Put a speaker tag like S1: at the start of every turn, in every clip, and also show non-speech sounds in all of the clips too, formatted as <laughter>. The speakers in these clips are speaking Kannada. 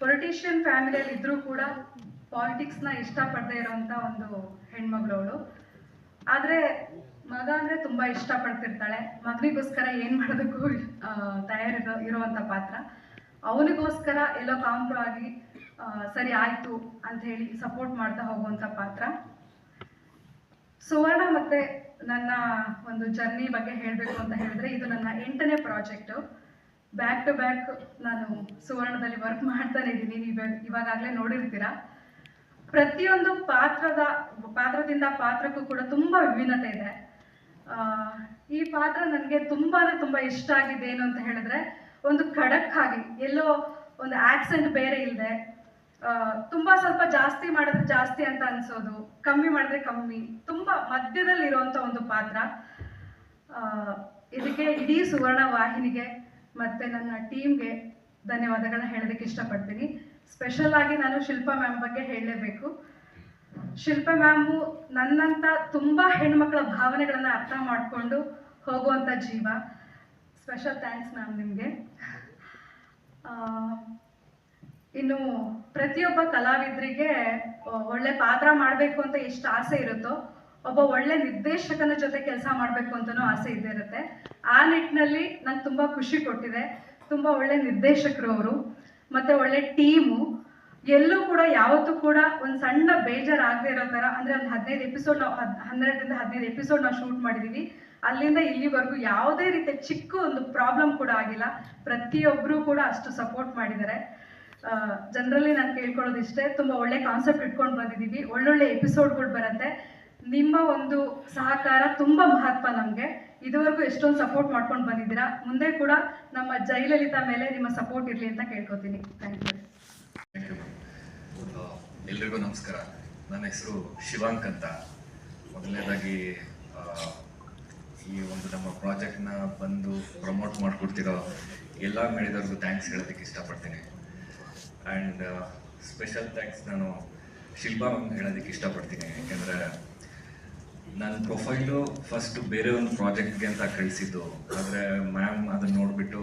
S1: ಪೊಲಿಟಿಷಿಯನ್ ಫ್ಯಾಮಿಲಿಯಲ್ಲಿ ಇದ್ರೂ ಕೂಡ ಪಾಲಿಟಿಕ್ಸ್ನ ಇಷ್ಟಪಡದೆ ಇರೋಂಥ ಒಂದು ಹೆಣ್ಮಗಳು ಅವಳು ಆದರೆ ಮಗ ಅಂದರೆ ತುಂಬ ಇಷ್ಟಪಡ್ತಿರ್ತಾಳೆ. ಮಗನಿಗೋಸ್ಕರ ಏನು ಮಾಡೋದಕ್ಕೂ ತಯಾರಿರೋ, ಇರುವಂಥ ಪಾತ್ರ. ಅವನಿಗೋಸ್ಕರ ಎಲ್ಲೋ ಕಾಂಪ್ರೋ ಆಗಿ ಸರಿ ಆಯಿತು ಅಂತ ಹೇಳಿ ಸಪೋರ್ಟ್ ಮಾಡ್ತಾ ಹೋಗುವಂಥ ಪಾತ್ರ. ಸುವರ್ಣ ಮತ್ತೆ ನನ್ನ ಒಂದು ಜರ್ನಿ ಬಗ್ಗೆ ಹೇಳಬೇಕು ಅಂತ ಹೇಳಿದ್ರೆ ಇದು ನನ್ನ ಎಂಟನೇ ಪ್ರಾಜೆಕ್ಟು ಬ್ಯಾಕ್ ಟು ಬ್ಯಾಕ್ ನಾನು ಸುವರ್ಣದಲ್ಲಿ ವರ್ಕ್ ಮಾಡ್ತಾನೆ ಇದ್ದೀನಿ. ನೀವು ಇವಾಗಾಗಲೇ ನೋಡಿರ್ತೀರಾ? ಪ್ರತಿಯೊಂದು ಪಾತ್ರದ, ಪಾತ್ರದಿಂದ ಪಾತ್ರಕ್ಕೂ ಕೂಡ ತುಂಬ ವಿಭಿನ್ನತೆ ಇದೆ. ಈ ಪಾತ್ರ ನನಗೆ ತುಂಬಾ ತುಂಬ ಇಷ್ಟ ಆಗಿದೆ. ಏನು ಅಂತ ಹೇಳಿದ್ರೆ, ಒಂದು ಖಡಕ್ ಆಗಿ ಎಲ್ಲೋ ಒಂದು ಆಕ್ಸೆಂಟ್ ಬೇರೆ ಇಲ್ಲದೆ ತುಂಬ ಸ್ವಲ್ಪ ಜಾಸ್ತಿ ಮಾಡಿದ್ರೆ ಜಾಸ್ತಿ ಅಂತ ಅನ್ಸೋದು, ಕಮ್ಮಿ ಮಾಡಿದ್ರೆ ಕಮ್ಮಿ, ತುಂಬ ಮಧ್ಯದಲ್ಲಿ ಇರುವಂಥ ಒಂದು ಪಾತ್ರ. ಇದಕ್ಕೆ ಇಡೀ ಸುವರ್ಣ ವಾಹಿನಿಗೆ ಮತ್ತೆ ನನ್ನ ಟೀಮ್ಗೆ ಧನ್ಯವಾದಗಳನ್ನ ಹೇಳೋದಕ್ಕೆ ಇಷ್ಟಪಡ್ತೀನಿ. ಸ್ಪೆಷಲ್ ಆಗಿ ನಾನು ಶಿಲ್ಪಾ ಮ್ಯಾಮ್ ಬಗ್ಗೆ ಹೇಳಲೇಬೇಕು. ಶಿಲ್ಪಾ ಮ್ಯಾಮು ನನ್ನಂತ ತುಂಬಾ ಹೆಣ್ಮಕ್ಳ ಭಾವನೆಗಳನ್ನು ಅರ್ಥ ಮಾಡಿಕೊಂಡು ಹೋಗುವಂಥ ಜೀವ. ಸ್ಪೆಷಲ್ ಥ್ಯಾಂಕ್ಸ್ ಮ್ಯಾಮ್ ನಿಮಗೆ. ಇನ್ನು ಪ್ರತಿಯೊಬ್ಬ ಕಲಾವಿದರಿಗೆ ಒಳ್ಳೆ ಪಾತ್ರ ಮಾಡಬೇಕು ಅಂತ ಎಷ್ಟು ಆಸೆ ಇರುತ್ತೋ ಒಬ್ಬ ಒಳ್ಳೆ ನಿರ್ದೇಶಕನ ಜೊತೆ ಕೆಲಸ ಮಾಡಬೇಕು ಅಂತಲೂ ಆಸೆ ಇದ್ದೇ ಇರುತ್ತೆ. ಆ ನಿಟ್ಟಿನಲ್ಲಿ ನಂಗೆ ತುಂಬ ಖುಷಿ ಕೊಟ್ಟಿದೆ. ತುಂಬ ಒಳ್ಳೆ ನಿರ್ದೇಶಕರು ಅವರು, ಮತ್ತೆ ಒಳ್ಳೆ ಟೀಮು. ಎಲ್ಲೂ ಕೂಡ ಯಾವತ್ತೂ ಕೂಡ ಒಂದು ಸಣ್ಣ ಬೇಜಾರಾಗದೇ ಇರೋ ಥರ, ಅಂದರೆ ಒಂದು ಹದಿನೈದು ಎಪಿಸೋಡ್ ನಾವು ಹದ್, ಹನ್ನೆರಡರಿಂದ ಹದಿನೈದು ಎಪಿಸೋಡ್ ನಾವು ಶೂಟ್ ಮಾಡಿದ್ದೀವಿ ಅಲ್ಲಿಂದ ಇಲ್ಲಿವರೆಗೂ ಯಾವುದೇ ರೀತಿಯ ಚಿಕ್ಕ ಒಂದು ಪ್ರಾಬ್ಲಮ್ ಕೂಡ ಆಗಿಲ್ಲ. ಪ್ರತಿಯೊಬ್ಬರೂ ಕೂಡ ಅಷ್ಟು ಸಪೋರ್ಟ್ ಮಾಡಿದ್ದಾರೆ. ಜನರಲ್ಲಿ ನಾನು ಕೇಳ್ಕೊಳ್ಳೋದು ಇಷ್ಟೇ ತುಂಬ ಒಳ್ಳೆ ಕಾನ್ಸೆಪ್ಟ್ ಇಟ್ಕೊಂಡು ಬಂದಿದ್ದೀವಿ ಒಳ್ಳೊಳ್ಳೆ ಎಪಿಸೋಡ್ಗಳು ಬರುತ್ತೆ. ನಿಮ್ಮ ಒಂದು ಸಹಕಾರ ತುಂಬ ಮಹತ್ವ ನಮಗೆ. ಇದುವರೆಗೂ ಎಷ್ಟೊಂದು ಸಪೋರ್ಟ್ ಮಾಡ್ಕೊಂಡು ಬಂದಿದ್ದೀರಾ. ಮುಂದೆ ಕೂಡ ನಮ್ಮ ಜಯಲಲಿತಾ ಮೇಲೆ ನಿಮ್ಮ ಸಪೋರ್ಟ್ ಇರಲಿ ಅಂತ ಕೇಳ್ಕೊತೀನಿ. ಥ್ಯಾಂಕ್ ಯು
S2: ಎಲ್ರಿಗೂ ನಮಸ್ಕಾರ. ನನ್ನ ಹೆಸರು ಶಿವಾಂಕ್ ಅಂತ. ಮೊದಲನೇದಾಗಿ ಈ ಒಂದು ನಮ್ಮ ಪ್ರಾಜೆಕ್ಟ್ನ ಬಂದು ಪ್ರಮೋಟ್ ಮಾಡಿಕೊಡ್ತಿರೋ ಎಲ್ಲ ಮೇಳಿದವ್ರಿಗೂ ಥ್ಯಾಂಕ್ಸ್ ಹೇಳೋದಕ್ಕೆ ಇಷ್ಟಪಡ್ತೀನಿ. ಆ್ಯಂಡ್ ಸ್ಪೆಷಲ್ ಥ್ಯಾಂಕ್ಸ್ ನಾನು ಶಿಲ್ಪಾ ಹೇಳೋದಕ್ಕೆ ಇಷ್ಟಪಡ್ತೀನಿ. ಯಾಕೆಂದರೆ ನನ್ನ ಪ್ರೊಫೈಲು ಫಸ್ಟ್ ಬೇರೆ ಒಂದು ಪ್ರಾಜೆಕ್ಟ್ಗೆ ಅಂತ ಕಳಿಸಿದ್ದು. ಆದರೆ ಮ್ಯಾಮ್ ಅದನ್ನ ನೋಡಿಬಿಟ್ಟು,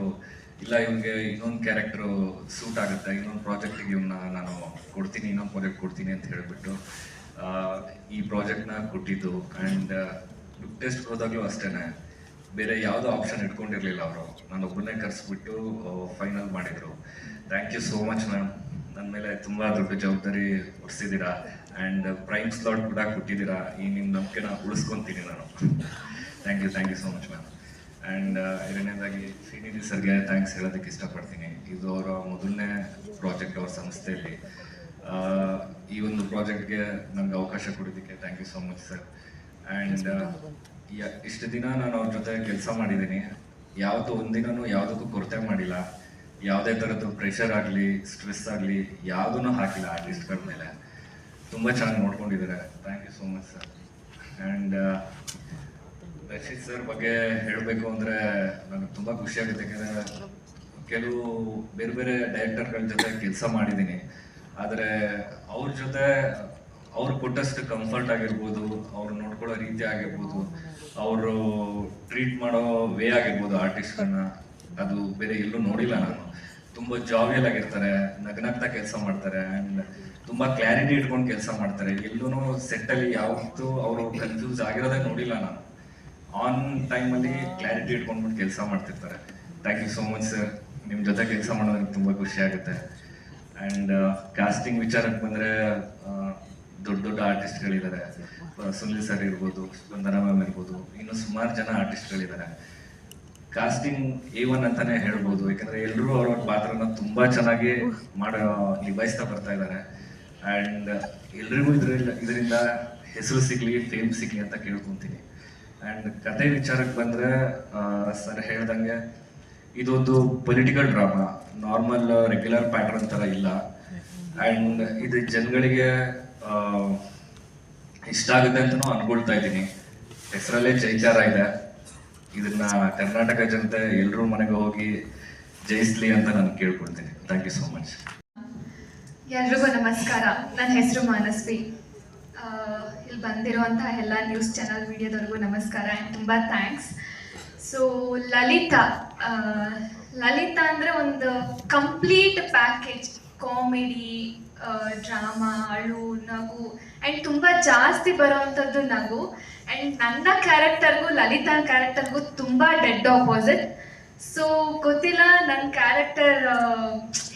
S2: ಇಲ್ಲ ಇವನಿಗೆ ಇನ್ನೊಂದು ಕ್ಯಾರೆಕ್ಟ್ರು ಸೂಟ್ ಆಗುತ್ತೆ, ಇನ್ನೊಂದು ಪ್ರಾಜೆಕ್ಟಿಗೆ ಇವನ್ನ ನಾನು ಕೊಡ್ತೀನಿ, ಇನ್ನೊಂದು ಪ್ರಾಜೆಕ್ಟ್ ಕೊಡ್ತೀನಿ ಅಂತ ಹೇಳಿಬಿಟ್ಟು ಈ ಪ್ರಾಜೆಕ್ಟ್ನ ಕೊಟ್ಟಿದ್ದು. ಆ್ಯಂಡ್ ಟೆಸ್ಟ್ ಹೋದಾಗಲೂ ಅಷ್ಟೇ ಬೇರೆ ಯಾವುದೋ ಆಪ್ಷನ್ ಇಟ್ಕೊಂಡಿರಲಿಲ್ಲ ಅವರು. ನಾನು ಒಬ್ಬನೇ ಕರೆಸ್ಬಿಟ್ಟು ಫೈನಲ್ ಮಾಡಿದರು. Thank you so much ma'am ನನ್ನ ಮೇಲೆ ತುಂಬ ದೊಡ್ಡ ಜವಾಬ್ದಾರಿ ಹೊರಿಸಿದ್ದೀರಾ? ಆ್ಯಂಡ್ ಪ್ರೈಮ್ ಸ್ಲಾಟ್ ಕೂಡ ಕೊಟ್ಟಿದ್ದೀರಾ? ಈ ನಿಮ್ಮ ನಂಬಿಕೆನ ಉಳಿಸ್ಕೊತೀನಿ ನಾನು. Thank you thank you so much ma'am and ಎರಡನೇದಾಗಿ ಶ್ರೀನಿಧಿ ಸರ್ಗೆ ಥ್ಯಾಂಕ್ಸ್ ಹೇಳೋದಕ್ಕೆ ಇಷ್ಟಪಡ್ತೀನಿ. ಇದು ಅವರ ಮೊದಲನೇ ಪ್ರಾಜೆಕ್ಟ್ ಅವ್ರ ಸಂಸ್ಥೆಯಲ್ಲಿ. ಈ ಒಂದು ಪ್ರಾಜೆಕ್ಟ್ಗೆ ನನಗೆ ಅವಕಾಶ ಕೊಡೋದಕ್ಕೆ thank you so much sir and ಇಷ್ಟು ದಿನ ನಾನು ಅವ್ರ ಜೊತೆ ಕೆಲಸ ಮಾಡಿದ್ದೀನಿ. ಯಾವತ್ತೂ ಒಂದಿನೂ ಯಾವುದಕ್ಕೂ ಕೊರತೆ ಮಾಡಿಲ್ಲ. ಯಾವುದೇ ಥರದ್ದು ಪ್ರೆಷರ್ ಆಗಲಿ ಸ್ಟ್ರೆಸ್ ಆಗಲಿ, ಯಾವುದನ್ನು ಹಾಕಿಲ್ಲ ಆರ್ಟಿಸ್ಟ್ಗಳ ಮೇಲೆ. ತುಂಬ ಚೆನ್ನಾಗಿ ನೋಡ್ಕೊಂಡಿದ್ದಾರೆ. Thank you so much sir and Rasheed sir ಬಗ್ಗೆ ಹೇಳಬೇಕು ಅಂದರೆ ನನಗೆ ತುಂಬ ಖುಷಿಯಾಗುತ್ತೆ ಯಾಕಂದರೆ ಕೆಲವು ಬೇರೆ ಬೇರೆ ಡೈರೆಕ್ಟರ್ಗಳ ಜೊತೆ ಕೆಲಸ ಮಾಡಿದ್ದೀನಿ. ಆದರೆ ಅವ್ರ ಜೊತೆ ಅವ್ರು ಕೊಟ್ಟಷ್ಟು ಕಂಫರ್ಟ್ ಆಗಿರ್ಬೋದು, ಅವ್ರು ನೋಡ್ಕೊಳ್ಳೋ ರೀತಿ ಆಗಿರ್ಬೋದು, ಅವರು ಟ್ರೀಟ್ ಮಾಡೋ ವೇ ಆಗಿರ್ಬೋದು ಆರ್ಟಿಸ್ಟ್ಗಳನ್ನ ಅದು ಬೇರೆ ಎಲ್ಲೂ ನೋಡಿಲ್ಲ ನಾನು. ತುಂಬ ಜಾವಿಯಲ್ ಆಗಿರ್ತಾರೆ ನಗ್ನಗ್ತಾ ಕೆಲಸ ಮಾಡ್ತಾರೆ ಆ್ಯಂಡ್ ತುಂಬ ಕ್ಲಾರಿಟಿ ಇಟ್ಕೊಂಡು ಕೆಲಸ ಮಾಡ್ತಾರೆ. ಎಲ್ಲೂ ಸೆಟ್ಟಲ್ಲಿ ಯಾವತ್ತೂ ಅವರು ಕನ್ಫ್ಯೂಸ್ ಆಗಿರೋದೇ ನೋಡಿಲ್ಲ ನಾನು. ಆನ್ ಟೈಮಲ್ಲಿ ಕ್ಲಾರಿಟಿ ಇಟ್ಕೊಂಡ್ಬಿಟ್ಟು ಕೆಲಸ ಮಾಡ್ತಿರ್ತಾರೆ. Thank you so much sir ನಿಮ್ಮ ಜೊತೆ ಕೆಲಸ ಮಾಡೋದಕ್ಕೆ ತುಂಬ ಖುಷಿ ಆಗುತ್ತೆ. ಆ್ಯಂಡ್ ಕಾಸ್ಟಿಂಗ್ ವಿಚಾರಕ್ಕೆ ಬಂದರೆ ದೊಡ್ಡ ದೊಡ್ಡ ಆರ್ಟಿಸ್ಟ್ಗಳಿದ್ದಾರೆ ಸುನಿಲ್ ಸರ್ ಇರ್ಬೋದು ಸ್ಪಂದನ ಮ್ಯಾಮ್ ಇರ್ಬೋದು, ಇನ್ನು ಸುಮಾರು ಜನ ಆರ್ಟಿಸ್ಟ್ಗಳಿದ್ದಾರೆ ಕಾಸ್ಟಿಂಗ್ ಎ ಒನ್ ಅಂತಾನೆ ಹೇಳ್ಬೋದು. ಯಾಕಂದ್ರೆ ಎಲ್ಲರೂ ಅವ್ರ ಪಾತ್ರನ ತುಂಬಾ ಚೆನ್ನಾಗಿ ಮಾಡೋ, ನಿಭಾಯಿಸ್ತಾ ಬರ್ತಾ ಇದ್ದಾರೆ ಅಂಡ್ ಎಲ್ರಿಗೂ ಇದ್ರಿಂದ ಇದರಿಂದ ಹೆಸರು ಸಿಗ್ಲಿ ಫೇಮ್ ಸಿಗ್ಲಿ ಅಂತ ಕೇಳ್ಕೊಂತೀನಿ. ಅಂಡ್ ಕತೆ ವಿಚಾರಕ್ಕೆ ಬಂದ್ರೆ ಸರ್ ಹೇಳ್ದಂಗೆ ಇದೊಂದು political drama normal regular pattern ತರ ಇಲ್ಲ. ಅಂಡ್ ಇದು ಜನಗಳಿಗೆ ಇಷ್ಟ ಆಗುತ್ತೆ ಅಂತಲೂ ಅನ್ಕೊಳ್ತಾ ಇದ್ದೀನಿ. ಹೆಸರಲ್ಲೇ ಜೈಚಾರ ಇದೆ. ಇದನ್ನ ಕರ್ನಾಟಕ ಜನತೆ ಎಲ್ಲರೂ ಮನೆಗೆ ಹೋಗಿ ಜಯಿಸ್ಲಿ ಅಂತ ನಾನು ಕೇಳ್ಕೊಳ್ತೀನಿ. ಥ್ಯಾಂಕ್ ಯು ಸೋ ಮಚ್
S3: ಎಲ್ರಿಗೂ ನಮಸ್ಕಾರ. ನನ್ನ ಹೆಸರು ಮಾನಸ್ವಿ. ಇಲ್ಲಿ ಬಂದಿರುವಂತಹ ಎಲ್ಲ ನ್ಯೂಸ್ ಚಾನಲ್ ಮೀಡಿಯಾದವರೆಗೂ ನಮಸ್ಕಾರ ಆ್ಯಂಡ್ ತುಂಬ ಥ್ಯಾಂಕ್ಸ್ ಸೊ ಲಲಿತಾ ಲಲಿತಾ ಅಂದರೆ ಒಂದು ಕಂಪ್ಲೀಟ್ ಪ್ಯಾಕೇಜ್ ಕಾಮಿಡಿ ಡ್ರಾಮಾ ಅಳು, ನಗು ಆ್ಯಂಡ್ ತುಂಬ ಜಾಸ್ತಿ ಬರೋವಂಥದ್ದು ನಗು. ಆ್ಯಂಡ್ ನನ್ನ ಕ್ಯಾರೆಕ್ಟರ್ಗೂ ಲಲಿತಾ ಕ್ಯಾರೆಕ್ಟರ್ಗೂ ತುಂಬ ಡೆಡ್ ಆಪೋಸಿಟ್ ಸೊ ಗೊತ್ತಿಲ್ಲ ನನ್ನ ಕ್ಯಾರೆಕ್ಟರ್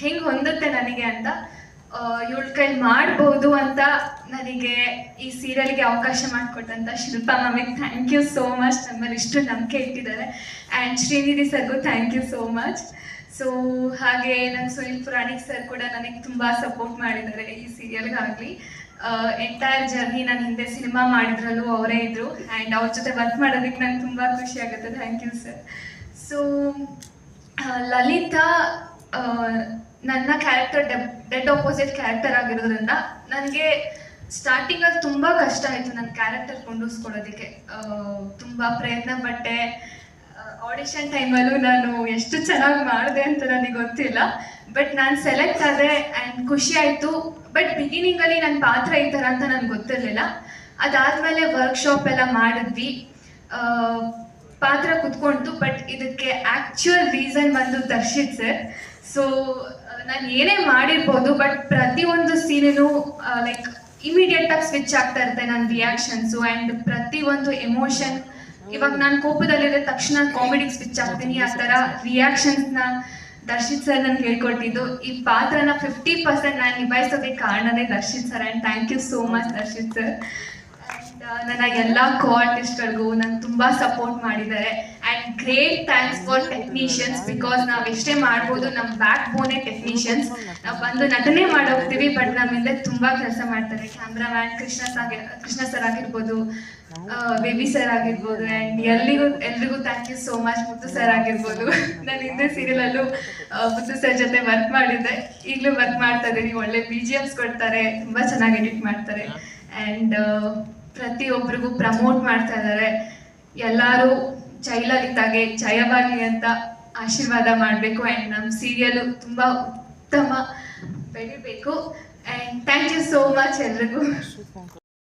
S3: ಹೆಂಗೆ ಹೊಂದುತ್ತೆ ನನಗೆ ಅಂತ. ಇವಳ ಕೈ ಮಾಡ್ಬೋದು ಅಂತ ನನಗೆ ಈ ಸೀರಿಯಲ್ಗೆ ಅವಕಾಶ ಮಾಡಿಕೊಟ್ಟಂತ ಶಿಲ್ಪಾ ಮ್ಯಾಮಿಗೆ ಥ್ಯಾಂಕ್ ಯು ಸೋ ಮಚ್ ನಮ್ಮಲ್ಲಿ ಇಷ್ಟು ನಂಬಿಕೆ ಇಟ್ಟಿದ್ದಾರೆ. And Srinidhi ಸರ್ಗೂ thank you so much so ಹಾಗೆ ನನ್ನ ಸುನಿಲ್ ಪುರಾಣಿಕ್ ಸರ್ ಕೂಡ ನನಗೆ ತುಂಬ ಸಪೋರ್ಟ್ ಮಾಡಿದ್ದಾರೆ ಈ ಸೀರಿಯಲ್ಗಾಗಲಿ ಎಂಟೈರ್ ಜರ್ನಿ ನಾನು ಹಿಂದೆ ಸಿನಿಮಾ ಮಾಡಿದ್ರಲ್ಲೂ ಅವರೇ ಇದ್ರು ಆ್ಯಂಡ್ ಅವ್ರ ಜೊತೆ ವರ್ಕ್ ಮಾಡೋದಕ್ಕೆ ನಂಗೆ ತುಂಬ ಖುಷಿ ಆಗುತ್ತೆ. Thank you sir so Lalitha ನನ್ನ ಕ್ಯಾರೆಕ್ಟರ್ ಡೆಡ್ ಆಪೋಸಿಟ್ ಕ್ಯಾರೆಕ್ಟರ್ ಆಗಿರೋದ್ರಿಂದ ನನಗೆ ಸ್ಟಾರ್ಟಿಂಗಲ್ಲಿ ತುಂಬ ಕಷ್ಟ ಆಯಿತು ನನ್ನ ಕ್ಯಾರೆಕ್ಟರ್ ಕೊಂಡೂಸ್ಕೊಳ್ಳೋದಕ್ಕೆ. ತುಂಬ ಪ್ರಯತ್ನ ಪಟ್ಟೆ. ಆಡಿಷನ್ ಟೈಮಲ್ಲೂ ನಾನು ಎಷ್ಟು ಚೆನ್ನಾಗಿ ಮಾಡಿದೆ ಅಂತ ನನಗೆ ಗೊತ್ತಿಲ್ಲ. ಬಟ್ ನಾನು ಸೆಲೆಕ್ಟ್ ಆದೆ ಆ್ಯಂಡ್ ಖುಷಿ ಆಯಿತು. ಬಟ್ ಬಿಗಿನಿಂಗಲ್ಲಿ ನನ್ನ ಪಾತ್ರ ಈ ಥರ ಅಂತ ನನಗೆ ಗೊತ್ತಿರಲಿಲ್ಲ. ಅದಾದಮೇಲೆ ವರ್ಕ್ಶಾಪ್ ಎಲ್ಲ ಮಾಡಿದ್ವಿ. ಪಾತ್ರ ಕುತ್ಕೊಂತು ಬಟ್ ಇದಕ್ಕೆ ಆ್ಯಕ್ಚುಯಲ್ ರೀಸನ್ ಬಂದು ದರ್ಶಿತ್ ಸರ್ ಸೊ ನಾನು ಏನೇ ಮಾಡಿರ್ಬೋದು ಬಟ್ ಪ್ರತಿಯೊಂದು ಸೀನೂ ಲೈಕ್ ಇಮಿಡಿಯೇಟ್ ಆಗಿ ಸ್ವಿಚ್ ಆಗ್ತಾ ಇರುತ್ತೆ ನನ್ನ ರಿಯಾಕ್ಷನ್ಸು ಆ್ಯಂಡ್ ಪ್ರತಿಯೊಂದು ಎಮೋಷನ್ ಇವಾಗ ನಾನು ಕೋಪದಲ್ಲಿರೋ ತಕ್ಷಣ ಕಾಮಿಡಿ ಸ್ವಿಚ್ ಆಗ್ತೀನಿ ಆ ರಿಯಾಕ್ಷನ್ಸ್ನ ದರ್ಶಿತ್ ಸರ್ ನನ್ಗೆ ಹೇಳ್ಕೊಟ್ಟಿದ್ದು. ಈ ಪಾತ್ರನ ಫಿಫ್ಟಿ ಪರ್ಸೆಂಟ್ ನಾನು ನಿಭಾಯಿಸೋದೇ ಕಾರಣನೇ Darshith sir and thank you so much Darshith sir ನನ್ನ ಎಲ್ಲ ಕೋ ಆರ್ಟಿಸ್ಟ್ಗಳಿಗೂ ನಂಗೆ ತುಂಬಾ ಸಪೋರ್ಟ್ ಮಾಡಿದ್ದಾರೆ. And great thanks for technicians because ನಾವು ಎಷ್ಟೇ ಮಾಡ್ಬೋದು ನಮ್ಮ ಬ್ಯಾಕ್ ಬೋನೇ ಟೆಕ್ನಿಷಿಯನ್ಸ್ ನಾವು ಬಂದು ನಟನೆ ಮಾಡೋಗ್ತೀವಿ ಬಟ್ ನಮ್ಮಿಂದ ತುಂಬಾ ಕೆಲಸ ಮಾಡ್ತಾರೆ. ಕ್ಯಾಮ್ರಾಮ್ಯಾನ್ ಕೃಷ್ಣ ಸಾಗಿ, ಕೃಷ್ಣ ಸರ್ ಆಗಿರ್ಬೋದು ಬೇಬಿ ಸರ್ ಆಗಿರ್ಬೋದು ಅಂಡ್ ಎಲ್ಲಿಗೂ ಎಲ್ರಿಗೂ thank you so much Muthu sir ಆಗಿರ್ಬೋದು. <laughs> ನಾನು ಹಿಂದೆ ಸೀರಿಯಲಲ್ಲೂ ಮುತ್ತು ಸರ್ ಜೊತೆ ವರ್ಕ್ ಮಾಡಿದ್ದೆ. ಈಗಲೂ ವರ್ಕ್ ಮಾಡ್ತಾ ಇದ್ದೀನಿ. ಒಳ್ಳೆ ಬಿ ಜಿ ಎಮ್ಸ್ ಕೊಡ್ತಾರೆ. ತುಂಬಾ ಚೆನ್ನಾಗಿ ಎಡಿಟ್ ಮಾಡ್ತಾರೆ. ಅಂಡ್ ಪ್ರತಿಯೊಬ್ಬರಿಗೂ ಪ್ರಮೋಟ್ ಮಾಡ್ತಾ ಇದ್ದಾರೆ. ಎಲ್ಲರೂ ಜೈಲಲಿತಾಗೆ ಜಯವಾಗಲಿ ಅಂತ ಆಶೀರ್ವಾದ ಮಾಡಬೇಕು. ಆ್ಯಂಡ್ ನಮ್ಮ ಸೀರಿಯಲ್ ತುಂಬ ಉತ್ತಮ. ಬೆಳಿಬೇಕು. And thank you so much ಎಲ್ರಿಗೂ.